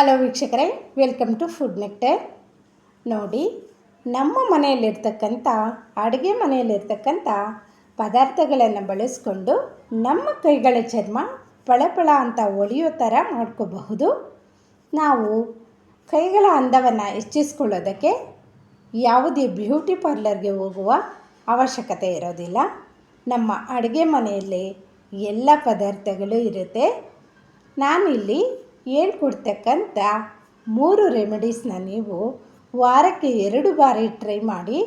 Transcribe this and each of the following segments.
Hello ವೀಕ್ಷಕರೇ welcome to food nectar ನೋಡಿ, ನಮ್ಮ ಮನೆಯಲ್ಲಿರ್ತಕ್ಕಂಥ, ಅಡುಗೆ ಮನೆಯಲ್ಲಿರ್ತಕ್ಕಂಥ ಪದಾರ್ಥಗಳನ್ನು ಬಳಸ್ಕೊಂಡು ನಮ್ಮ ಕೈಗಳ ಚರ್ಮ ಪಳಪಳ ಅಂತ ಹೊಳೆಯೋ ಥರ ಮಾಡ್ಕೋಬಹುದು. ನಾವು ಕೈಗಳ ಅಂದವನ್ನು ಹೆಚ್ಚಿಸ್ಕೊಳ್ಳೋದಕ್ಕೆ ಯಾವುದೇ ಬ್ಯೂಟಿ ಪಾರ್ಲರ್ಗೆ ಹೋಗುವ ಅವಶ್ಯಕತೆ ಇರೋದಿಲ್ಲ. ನಮ್ಮ ಅಡುಗೆ ಮನೆಯಲ್ಲಿ ಎಲ್ಲ ಪದಾರ್ಥಗಳು ಇರುತ್ತೆ. ನಾನಿಲ್ಲಿ ಹೇಳ್ಕೊಡ್ತಕ್ಕಂಥ ಮೂರು ರೆಮಿಡೀಸ್ನ ನೀವು ವಾರಕ್ಕೆ ಎರಡು ಬಾರಿ ಟ್ರೈ ಮಾಡಿ,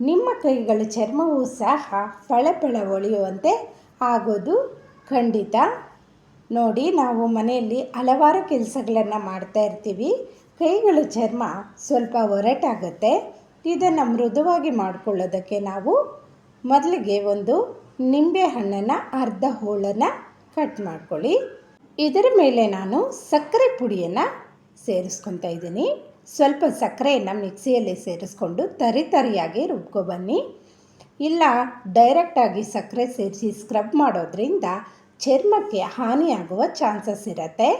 ನಿಮ್ಮ ಕೈಗಳ ಚರ್ಮವೂ ಸಹ ಫಳಫಳ ಹೊಳೆಯುವಂತೆ ಆಗೋದು ಖಂಡಿತ. ನೋಡಿ, ನಾವು ಮನೆಯಲ್ಲಿ ಹಲವಾರು ಕೆಲಸಗಳನ್ನು ಮಾಡ್ತಾ ಇರ್ತೀವಿ. ಕೈಗಳ ಚರ್ಮ ಸ್ವಲ್ಪ ಒರಟಾಗುತ್ತೆ. ಇದನ್ನು ಮೃದುವಾಗಿ ಮಾಡಿಕೊಳ್ಳೋದಕ್ಕೆ ನಾವು ಮೊದಲಿಗೆ ಒಂದು ನಿಂಬೆ ಹಣ್ಣನ್ನು ಅರ್ಧ ಹೋಳನ್ನು ಕಟ್ ಮಾಡ್ಕೊಳ್ಳಿ. ಇದರ ಮೇಲೆ ನಾನು ಸಕ್ಕರೆ ಪುಡಿಯನ್ನು ಸೇರಿಸ್ಕೊತಾ ಇದ್ದೀನಿ. ಸ್ವಲ್ಪ ಸಕ್ಕರೆಯನ್ನು ಮಿಕ್ಸಿಯಲ್ಲಿ ಸೇರಿಸ್ಕೊಂಡು ತರಿ ತರಿಯಾಗಿ ರುಬ್ಕೊಬನ್ನಿ. ಇಲ್ಲ ಡೈರೆಕ್ಟಾಗಿ ಸಕ್ಕರೆ ಸೇರಿಸಿ ಸ್ಕ್ರಬ್ ಮಾಡೋದ್ರಿಂದ ಚರ್ಮಕ್ಕೆ ಹಾನಿಯಾಗುವ ಚಾನ್ಸಸ್ ಇರುತ್ತೆ.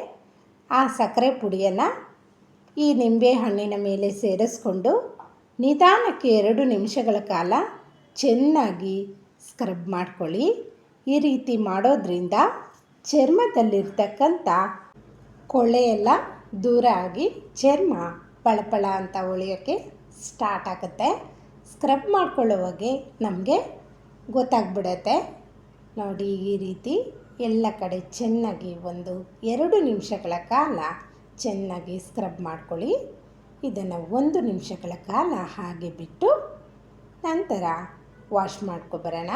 ಆ ಸಕ್ಕರೆ ಪುಡಿಯನ್ನು ಈ ನಿಂಬೆ ಹಣ್ಣಿನ ಮೇಲೆ ಸೇರಿಸ್ಕೊಂಡು ನಿಧಾನಕ್ಕೆ ಎರಡು ನಿಮಿಷಗಳ ಕಾಲ ಚೆನ್ನಾಗಿ ಸ್ಕ್ರಬ್ ಮಾಡ್ಕೊಳ್ಳಿ. ಈ ರೀತಿ ಮಾಡೋದ್ರಿಂದ ಚರ್ಮದಲ್ಲಿರ್ತಕ್ಕಂಥ ಕೊಳೆಯೆಲ್ಲ ದೂರ ಆಗಿ ಚರ್ಮ ಪಳಪಳ ಅಂತ ಹೊಳೆಯೋಕ್ಕೆ ಸ್ಟಾರ್ಟ್ ಆಗುತ್ತೆ. ಸ್ಕ್ರಬ್ ಮಾಡ್ಕೊಳ್ಳುವಾಗೆ ನಮಗೆ ಗೊತ್ತಾಗ್ಬಿಡತ್ತೆ. ನೋಡಿ ಈ ರೀತಿ ಎಲ್ಲ ಕಡೆ ಚೆನ್ನಾಗಿ ಒಂದು ಎರಡು ನಿಮಿಷಗಳ ಕಾಲ ಚೆನ್ನಾಗಿ ಸ್ಕ್ರಬ್ ಮಾಡ್ಕೊಳ್ಳಿ. ಇದನ್ನು ಒಂದು ನಿಮಿಷಗಳ ಕಾಲ ಹಾಗೆ ಬಿಟ್ಟು ನಂತರ ವಾಶ್ ಮಾಡ್ಕೊಬರೋಣ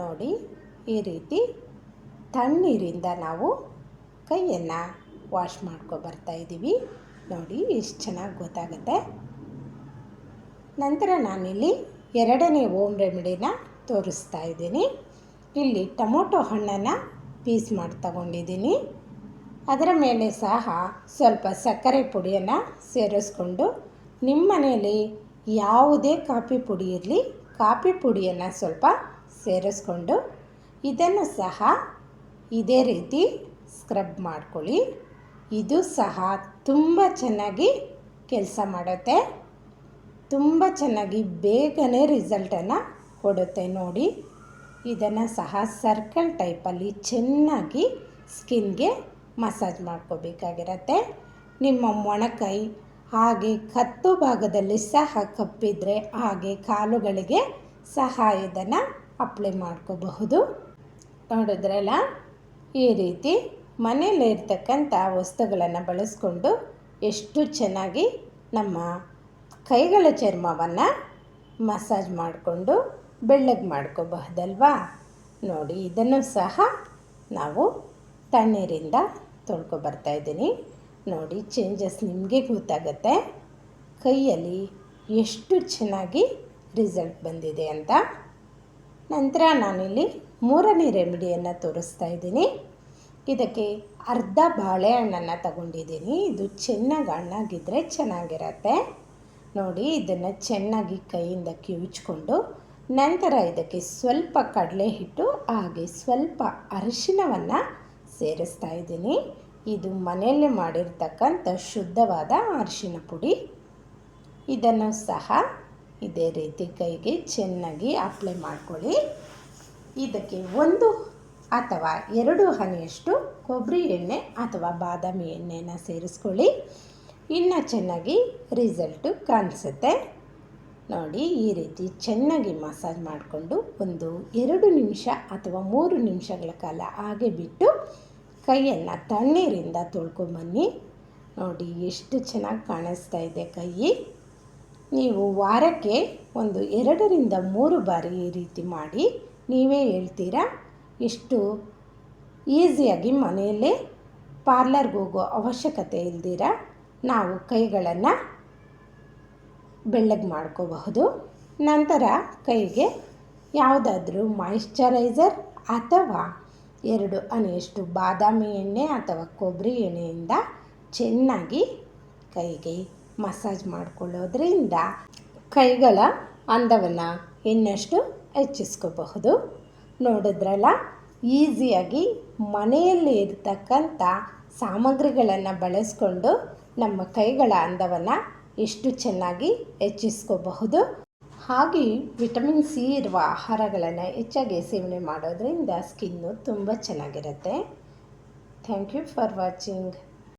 ನೋಡಿ ಈ ರೀತಿ ತಣ್ಣೀರಿಂದ ನಾವು ಕೈಯನ್ನು ವಾಶ್ ಮಾಡ್ಕೊ ಇದ್ದೀವಿ. ನೋಡಿ, ಎಷ್ಟು ಚೆನ್ನಾಗಿ ಗೊತ್ತಾಗುತ್ತೆ. ನಂತರ ನಾನಿಲ್ಲಿ ಎರಡನೇ ಓಮ್ ರೆಮಿಡಿನ ತೋರಿಸ್ತಾ ಇದ್ದೀನಿ. ಇಲ್ಲಿ ಟೊಮೊಟೊ ಹಣ್ಣನ್ನು ಪೀಸ್ ಮಾಡಿ ತಗೊಂಡಿದ್ದೀನಿ. ಅದರ ಮೇಲೆ ಸಹ ಸ್ವಲ್ಪ ಸಕ್ಕರೆ ಪುಡಿಯನ್ನು ಸೇರಿಸ್ಕೊಂಡು ನಿಮ್ಮ ಮನೆಯಲ್ಲಿ ಯಾವುದೇ ಕಾಫಿ ಪುಡಿ ಇರಲಿ, ಕಾಫಿ ಪುಡಿಯನ್ನು ಸ್ವಲ್ಪ ಸೇರಿಸ್ಕೊಂಡು ಇದನ್ನು ಸಹ ಇದೇ ರೀತಿ ಸ್ಕ್ರಬ್ ಮಾಡ್ಕೊಳ್ಳಿ. ಇದು ಸಹ ತುಂಬ ಚೆನ್ನಾಗಿ ಕೆಲಸ ಮಾಡುತ್ತೆ. ತುಂಬ ಚೆನ್ನಾಗಿ ಬೇಗನೆ ರಿಸಲ್ಟನ್ನು ಕೊಡುತ್ತೆ ನೋಡಿ. ಇದನ್ನು ಸಹ ಸರ್ಕಲ್ ಟೈಪಲ್ಲಿ ಚೆನ್ನಾಗಿ ಸ್ಕಿನ್ಗೆ ಮಸಾಜ್ ಮಾಡ್ಕೋಬೇಕಾಗಿರತ್ತೆ. ನಿಮ್ಮ ಮೊಣಕೈ ಹಾಗೆ ಕತ್ತು ಭಾಗದಲ್ಲಿ ಸಹ ಕಪ್ಪಿದ್ರೆ ಹಾಗೆ ಕಾಲುಗಳಿಗೆ ಸಹ ಇದನ್ನು ಅಪ್ಲೈ ಮಾಡ್ಕೋಬಹುದು. ನೋಡಿದ್ರಲ್ಲ? ಈ ರೀತಿ ಮನೆಯಲ್ಲಿರ್ತಕ್ಕಂಥ ವಸ್ತುಗಳನ್ನು ಬಳಸ್ಕೊಂಡು ಎಷ್ಟು ಚೆನ್ನಾಗಿ ನಮ್ಮ ಕೈಗಳ ಚರ್ಮವನ್ನು ಮಸಾಜ್ ಮಾಡಿಕೊಂಡು ಬೆಳ್ಳಗೆ ಮಾಡ್ಕೋಬಹುದಲ್ವಾ? ನೋಡಿ, ಇದನ್ನು ಸಹ ನಾವು ತಣ್ಣೀರಿಂದ ತೊಳ್ಕೊ ಬರ್ತಾಯಿದ್ದೀನಿ ನೋಡಿ ಚೇಂಜಸ್ ನಿಮಗೆ ಗೊತ್ತಾಗುತ್ತೆ. ಕೈಯಲ್ಲಿ ಎಷ್ಟು ಚೆನ್ನಾಗಿ ರಿಸಲ್ಟ್ ಬಂದಿದೆ ಅಂತ. ನಂತರ ನಾನಿಲ್ಲಿ ಮೂರನೇ ರೆಮಿಡಿಯನ್ನು ತೋರಿಸ್ತಾ ಇದ್ದೀನಿ. ಇದಕ್ಕೆ ಅರ್ಧ ಬಾಳೆಹಣ್ಣನ್ನು ತಗೊಂಡಿದ್ದೀನಿ. ಇದು ಚೆನ್ನಾಗಿ ಹಣ್ಣಾಗಿದ್ದರೆ ಚೆನ್ನಾಗಿರತ್ತೆ. ನೋಡಿ, ಇದನ್ನು ಚೆನ್ನಾಗಿ ಕೈಯಿಂದ ಕಿವುಚ್ಕೊಂಡು ನಂತರ ಇದಕ್ಕೆ ಸ್ವಲ್ಪ ಕಡಲೆ ಹಿಟ್ಟು ಹಾಗೆ ಸ್ವಲ್ಪ ಅರಿಶಿನವನ್ನು ಸೇರಿಸ್ತಾ ಇದ್ದೀನಿ. ಇದು ಮನೆಯಲ್ಲೇ ಮಾಡಿರ್ತಕ್ಕಂಥ ಶುದ್ಧವಾದ ಅರಿಶಿನ ಪುಡಿ. ಇದನ್ನು ಸಹ ಇದೇ ರೀತಿ ಕೈಗೆ ಚೆನ್ನಾಗಿ ಅಪ್ಲೈ ಮಾಡ್ಕೊಳ್ಳಿ. ಇದಕ್ಕೆ ಒಂದು ಅಥವಾ ಎರಡು ಹನಿಯಷ್ಟು ಕೊಬ್ಬರಿ ಎಣ್ಣೆ ಅಥವಾ ಬಾದಾಮಿ ಎಣ್ಣೆನ ಸೇರಿಸ್ಕೊಳ್ಳಿ. ಇನ್ನು ಚೆನ್ನಾಗಿ ರಿಸಲ್ಟು ಕಾಣಿಸುತ್ತೆ. ನೋಡಿ, ಈ ರೀತಿ ಚೆನ್ನಾಗಿ ಮಸಾಜ್ ಮಾಡಿಕೊಂಡು ಒಂದು ಎರಡು ನಿಮಿಷ ಅಥವಾ ಮೂರು ನಿಮಿಷಗಳ ಕಾಲ ಹಾಗೆ ಬಿಟ್ಟು ಕೈಯನ್ನು ತಣ್ಣೀರಿಂದ ತೊಳ್ಕೊಂಬನ್ನಿ. ನೋಡಿ, ಎಷ್ಟು ಚೆನ್ನಾಗಿ ಕಾಣಿಸ್ತಾ ಇದೆ ಕೈ. ನೀವು ವಾರಕ್ಕೆ ಒಂದು ಎರಡರಿಂದ ಮೂರು ಬಾರಿ ಈ ರೀತಿ ಮಾಡಿ ನೀವೇ ಹೇಳ್ತೀರಾ? ಎಷ್ಟು ಈಸಿಯಾಗಿ ಮನೆಯಲ್ಲೇ ಪಾರ್ಲರ್ಗೆ ಹೋಗೋ ಅವಶ್ಯಕತೆ ಇಲ್ದಿರ? ನಾವು ಕೈಗಳನ್ನು ಬೆಳ್ಳಗೆ ಮಾಡ್ಕೋಬಹುದು. ನಂತರ ಕೈಗೆ ಯಾವುದಾದ್ರೂ ಮಾಯಿಶ್ಚರೈಸರ್ ಅಥವಾ ಎರಡು ಅನೆಯಷ್ಟು ಬಾದಾಮಿ ಎಣ್ಣೆ ಅಥವಾ ಕೊಬ್ಬರಿ ಎಣ್ಣೆಯಿಂದ ಚೆನ್ನಾಗಿ ಕೈಗೆ ಮಸಾಜ್ ಮಾಡಿಕೊಳ್ಳೋದ್ರಿಂದ ಕೈಗಳ ಅಂದವನ್ನು ಇನ್ನಷ್ಟು ಹೆಚ್ಚಿಸ್ಕೋಬಹುದು. ನೋಡಿದ್ರಲ್ಲ, ಈಸಿಯಾಗಿ ಮನೆಯಲ್ಲಿ ಇರತಕ್ಕಂಥ ಸಾಮಗ್ರಿಗಳನ್ನು ಬಳಸ್ಕೊಂಡು ನಮ್ಮ ಕೈಗಳ ಅಂದವನ್ನು ಎಷ್ಟು ಚೆನ್ನಾಗಿ ಹೆಚ್ಚಿಸ್ಕೋಬಹುದು. ಹಾಗೆ ವಿಟಮಿನ್ ಸಿ ಇರುವ ಆಹಾರಗಳನ್ನು ಹೆಚ್ಚಾಗಿ ಸೇವನೆ ಮಾಡೋದರಿಂದ ಸ್ಕಿನ್ನು ತುಂಬ ಚೆನ್ನಾಗಿರುತ್ತೆ. Thank you for watching.